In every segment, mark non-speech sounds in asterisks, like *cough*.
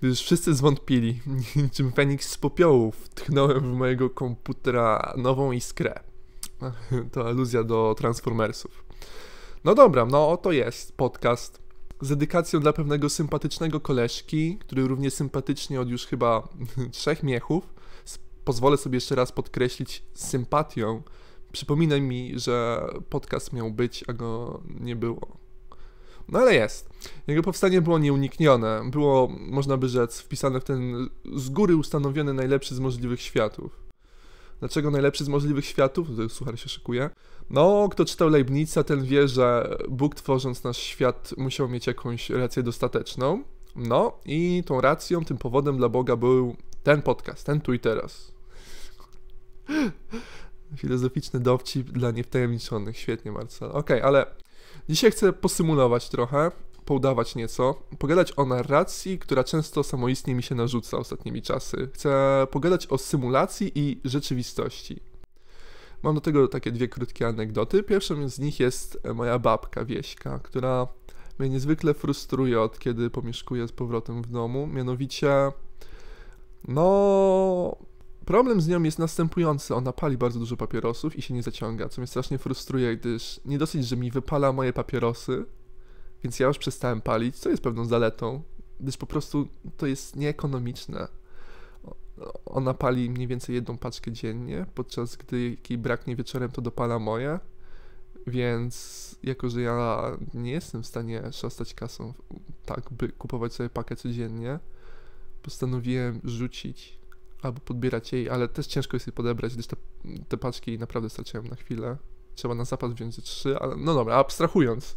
gdyż wszyscy zwątpili, *laughs* niczym Feniks z popiołów, tchnąłem w mojego komputera nową iskrę. *laughs* To aluzja do Transformersów. No dobra, no oto jest podcast z dedykacją dla pewnego sympatycznego koleżki, który równie sympatycznie od już chyba *laughs* trzech miechów, pozwolę sobie jeszcze raz podkreślić, sympatią, przypomina mi, że podcast miał być, a go nie było. No ale jest. Jego powstanie było nieuniknione. Było, można by rzec, wpisane w ten z góry ustanowiony najlepszy z możliwych światów. Dlaczego najlepszy z możliwych światów? Tutaj słuchaj się szykuje. No, kto czytał Leibnica, ten wie, że Bóg tworząc nasz świat musiał mieć jakąś rację dostateczną. No i tą racją, tym powodem dla Boga był ten podcast, ten tu i teraz. *laughs* Filozoficzny dowcip dla niewtajemniczonych. Świetnie, Marcel. Okej, okay, ale dzisiaj chcę posymulować trochę, poudawać nieco, pogadać o narracji, która często samoistnie mi się narzuca ostatnimi czasy. Chcę pogadać o symulacji i rzeczywistości. Mam do tego takie dwie krótkie anegdoty. Pierwszą z nich jest moja babka Wieśka, która mnie niezwykle frustruje od kiedy pomieszkuję z powrotem w domu. Mianowicie, no, problem z nią jest następujący. Ona pali bardzo dużo papierosów i się nie zaciąga, co mnie strasznie frustruje, gdyż nie dosyć, że mi wypala moje papierosy, więc ja już przestałem palić, co jest pewną zaletą, gdyż po prostu to jest nieekonomiczne ona pali mniej więcej jedną paczkę dziennie, podczas gdy jej braknie wieczorem, to dopala moje. Więc jako, że ja nie jestem w stanie szastać kasą tak, by kupować sobie pakę codziennie, postanowiłem rzucić albo podbierać jej, ale też ciężko jest jej podebrać, gdyż te, te paczki naprawdę starczają na chwilę. Trzeba na zapas wziąć ze trzy, ale no dobra, abstrahując.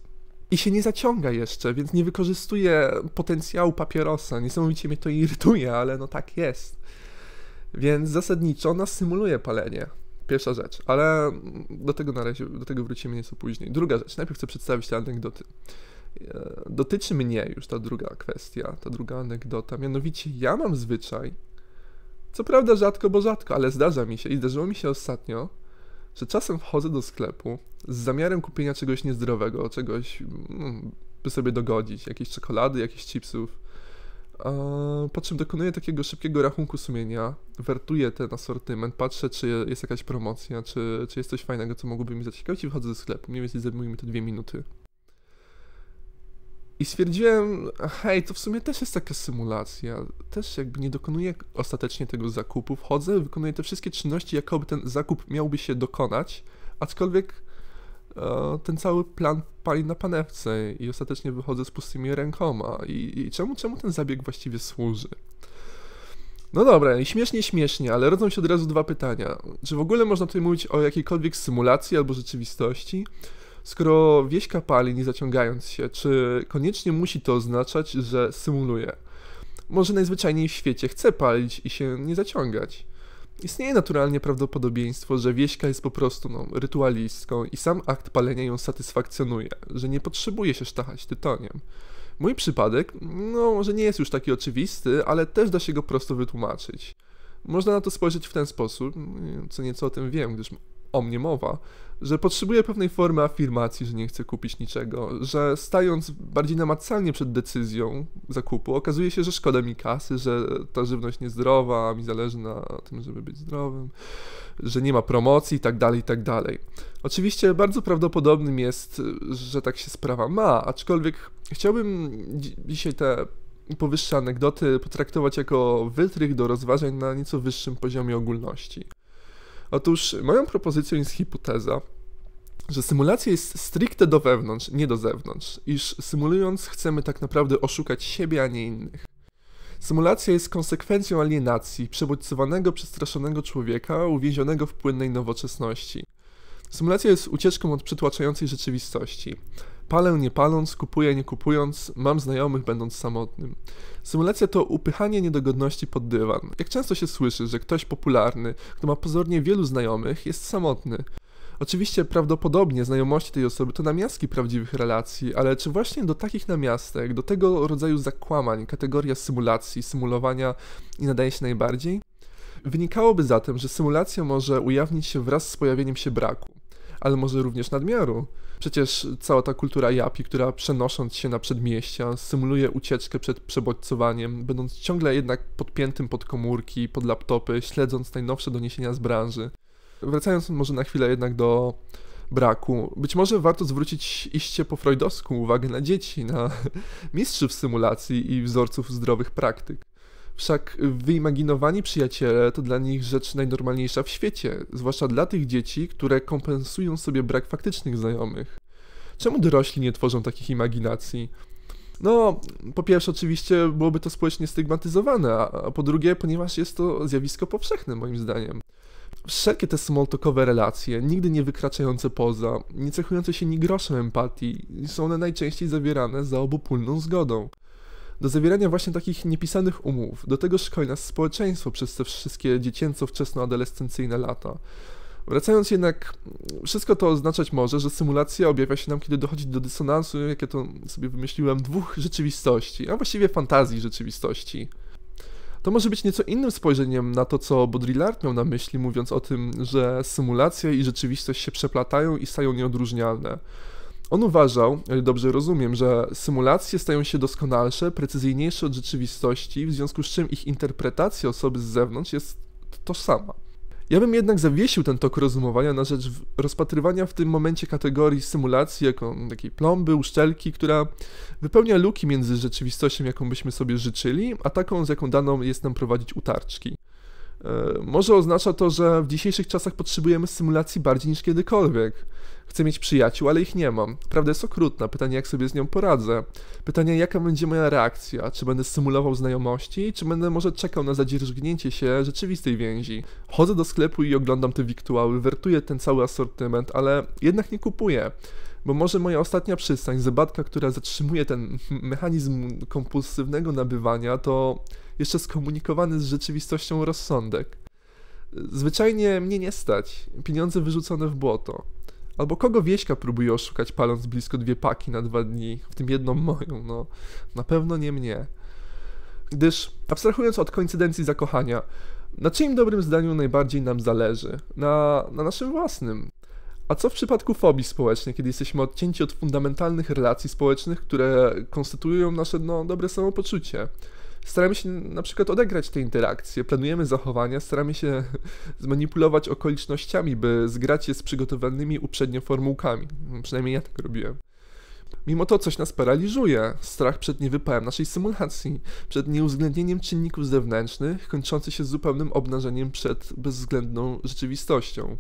I się nie zaciąga jeszcze, więc nie wykorzystuje potencjału papierosa. Niesamowicie mnie to irytuje, ale no tak jest. Więc zasadniczo ona symuluje palenie. Pierwsza rzecz, ale do tego na razie, do tego wrócimy nieco później. Druga rzecz, najpierw chcę przedstawić te anegdoty. E, dotyczy mnie już ta druga kwestia, ta druga anegdota. Mianowicie, ja mam zwyczaj, co prawda rzadko, bo rzadko, ale zdarza mi się i zdarzyło mi się ostatnio, że czasem wchodzę do sklepu z zamiarem kupienia czegoś niezdrowego, czegoś, mm, by sobie dogodzić, jakiejś czekolady, jakichś chipsów po czym dokonuję takiego szybkiego rachunku sumienia, wertuję ten asortyment, patrzę, czy jest jakaś promocja, czy, czy jest coś fajnego, co mogłoby mi zaciekawić i wchodzę do sklepu. Mniej więcej zajmuje mi to dwie minuty. I stwierdziłem, hej, to w sumie też jest taka symulacja. Też jakby nie dokonuję ostatecznie tego zakupu. Wchodzę, wykonuję te wszystkie czynności, jakoby ten zakup miałby się dokonać, aczkolwiek E, ten cały plan pali na panewce i ostatecznie wychodzę z pustymi rękoma. I, i czemu, czemu ten zabieg właściwie służy? No dobra, śmiesznie, śmiesznie, ale rodzą się od razu dwa pytania. Czy w ogóle można tutaj mówić o jakiejkolwiek symulacji albo rzeczywistości? Skoro wieśka pali, nie zaciągając się, czy koniecznie musi to oznaczać, że symuluje? Może najzwyczajniej w świecie chce palić i się nie zaciągać. Istnieje naturalnie prawdopodobieństwo, że wieśka jest po prostu no, rytualistką i sam akt palenia ją satysfakcjonuje, że nie potrzebuje się sztachać tytoniem. Mój przypadek, no może nie jest już taki oczywisty, ale też da się go prosto wytłumaczyć. Można na to spojrzeć w ten sposób, co nieco o tym wiem, gdyż o mnie mowa, że potrzebuję pewnej formy afirmacji, że nie chcę kupić niczego, że stając bardziej namacalnie przed decyzją zakupu, okazuje się, że szkoda mi kasy, że ta żywność niezdrowa, mi zależy na tym, żeby być zdrowym, że nie ma promocji i tak dalej, i tak. Oczywiście bardzo prawdopodobnym jest, że tak się sprawa ma, aczkolwiek chciałbym dzisiaj te powyższe anegdoty potraktować jako wytrych do rozważań na nieco wyższym poziomie ogólności. Otóż moją propozycją jest hipoteza, że symulacja jest stricte do wewnątrz, nie do zewnątrz, iż symulując chcemy tak naprawdę oszukać siebie, a nie innych. Symulacja jest konsekwencją alienacji przebodźcowanego, przestraszonego człowieka uwięzionego w płynnej nowoczesności. Symulacja jest ucieczką od przytłaczającej rzeczywistości. Palę nie paląc, kupuję nie kupując, mam znajomych będąc samotnym. Symulacja to upychanie niedogodności pod dywan. Jak często się słyszy, że ktoś popularny, kto ma pozornie wielu znajomych, jest samotny. Oczywiście prawdopodobnie znajomości tej osoby to namiastki prawdziwych relacji, ale czy właśnie do takich namiastek, do tego rodzaju zakłamań kategoria symulacji, symulowania nie nadaje się najbardziej? Wynikałoby zatem, że symulacja może ujawnić się wraz z pojawieniem się braku, ale może również nadmiaru. Przecież cała ta kultura japi, która przenosząc się na przedmieścia, symuluje ucieczkę przed przebodźcowaniem, będąc ciągle jednak podpiętym pod komórki, pod laptopy, śledząc najnowsze doniesienia z branży. Wracając może na chwilę jednak do braku. Być może warto zwrócić iście po freudowską uwagę na dzieci, na *laughs* mistrzów symulacji i wzorców zdrowych praktyk. Wszak wyimaginowani przyjaciele to dla nich rzecz najnormalniejsza w świecie, zwłaszcza dla tych dzieci, które kompensują sobie brak faktycznych znajomych. Czemu dorośli nie tworzą takich imaginacji? No, po pierwsze, oczywiście byłoby to społecznie stygmatyzowane, a po drugie, ponieważ jest to zjawisko powszechne, moim zdaniem. Wszelkie te smalltalkowe relacje, nigdy nie wykraczające poza, nie cechujące się ni groszem empatii, są one najczęściej zawierane za obopólną zgodą. Do zawierania właśnie takich niepisanych umów, do tego szkoli nas społeczeństwo przez te wszystkie dziecięco-wczesnoadolescencyjne lata. Wracając jednak, wszystko to oznaczać może, że symulacja objawia się nam, kiedy dochodzi do dysonansu, jak ja to sobie wymyśliłem, dwóch rzeczywistości, a właściwie fantazji rzeczywistości. To może być nieco innym spojrzeniem na to, co Baudrillard miał na myśli, mówiąc o tym, że symulacja i rzeczywistość się przeplatają i stają nieodróżnialne. On uważał, dobrze rozumiem, że symulacje stają się doskonalsze, precyzyjniejsze od rzeczywistości, w związku z czym ich interpretacja osoby z zewnątrz jest tożsama. Ja bym jednak zawiesił ten tok rozumowania na rzecz rozpatrywania w tym momencie kategorii symulacji jako takiej plomby, uszczelki, która wypełnia luki między rzeczywistością, jaką byśmy sobie życzyli, a taką, z jaką daną jest nam prowadzić utarczki. E, może oznacza to, że w dzisiejszych czasach potrzebujemy symulacji bardziej niż kiedykolwiek. Chcę mieć przyjaciół, ale ich nie mam. Prawda jest okrutna. Pytanie, jak sobie z nią poradzę. Pytanie, jaka będzie moja reakcja. Czy będę symulował znajomości, czy będę może czekał na zadzierżgnięcie się rzeczywistej więzi. Chodzę do sklepu i oglądam te wiktuały, wertuję ten cały asortyment, ale jednak nie kupuję. Bo może moja ostatnia przystań, zabawka, która zatrzymuje ten mechanizm kompulsywnego nabywania, to jeszcze skomunikowany z rzeczywistością rozsądek. Zwyczajnie mnie nie stać. Pieniądze wyrzucone w błoto. Albo kogo wieśka próbuje oszukać, paląc blisko dwie paki na dwa dni, w tym jedną moją, no na pewno nie mnie. Gdyż, abstrahując od koincydencji zakochania, na czyim dobrym zdaniu najbardziej nam zależy? Na, na naszym własnym. A co w przypadku fobii społecznej, kiedy jesteśmy odcięci od fundamentalnych relacji społecznych, które konstytuują nasze no, dobre samopoczucie? Staramy się na przykład odegrać te interakcje, planujemy zachowania, staramy się *laughs* zmanipulować okolicznościami, by zgrać je z przygotowanymi uprzednio formułkami. Przynajmniej ja tak robiłem. Mimo to coś nas paraliżuje. Strach przed niewypałem naszej symulacji, przed nieuwzględnieniem czynników zewnętrznych, kończący się zupełnym obnażeniem przed bezwzględną rzeczywistością.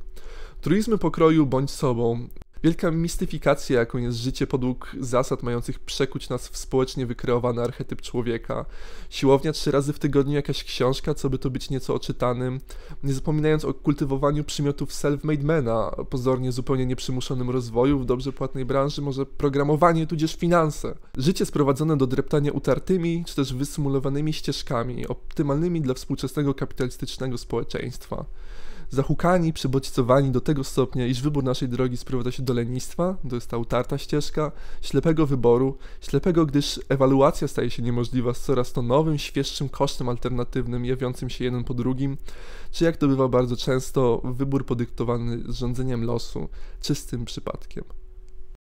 Truizmy pokroju bądź sobą Wielka mistyfikacja, jaką jest życie podług zasad mających przekuć nas w społecznie wykreowany archetyp człowieka. Siłownia trzy razy w tygodniu, jakaś książka, co by to być nieco oczytanym. Nie zapominając o kultywowaniu przymiotów self-made mana, pozornie zupełnie nieprzymuszonym rozwoju w dobrze płatnej branży, może programowanie tudzież finanse. Życie sprowadzone do dreptania utartymi, czy też wysymulowanymi ścieżkami, optymalnymi dla współczesnego kapitalistycznego społeczeństwa zahukani, przybodźcowani do tego stopnia, iż wybór naszej drogi sprowadza się do lenistwa, to jest ta utarta ścieżka, ślepego wyboru, ślepego, gdyż ewaluacja staje się niemożliwa z coraz to nowym, świeższym kosztem alternatywnym, jawiącym się jeden po drugim, czy jak to bywa bardzo często, wybór podyktowany rządzeniem losu, czystym przypadkiem.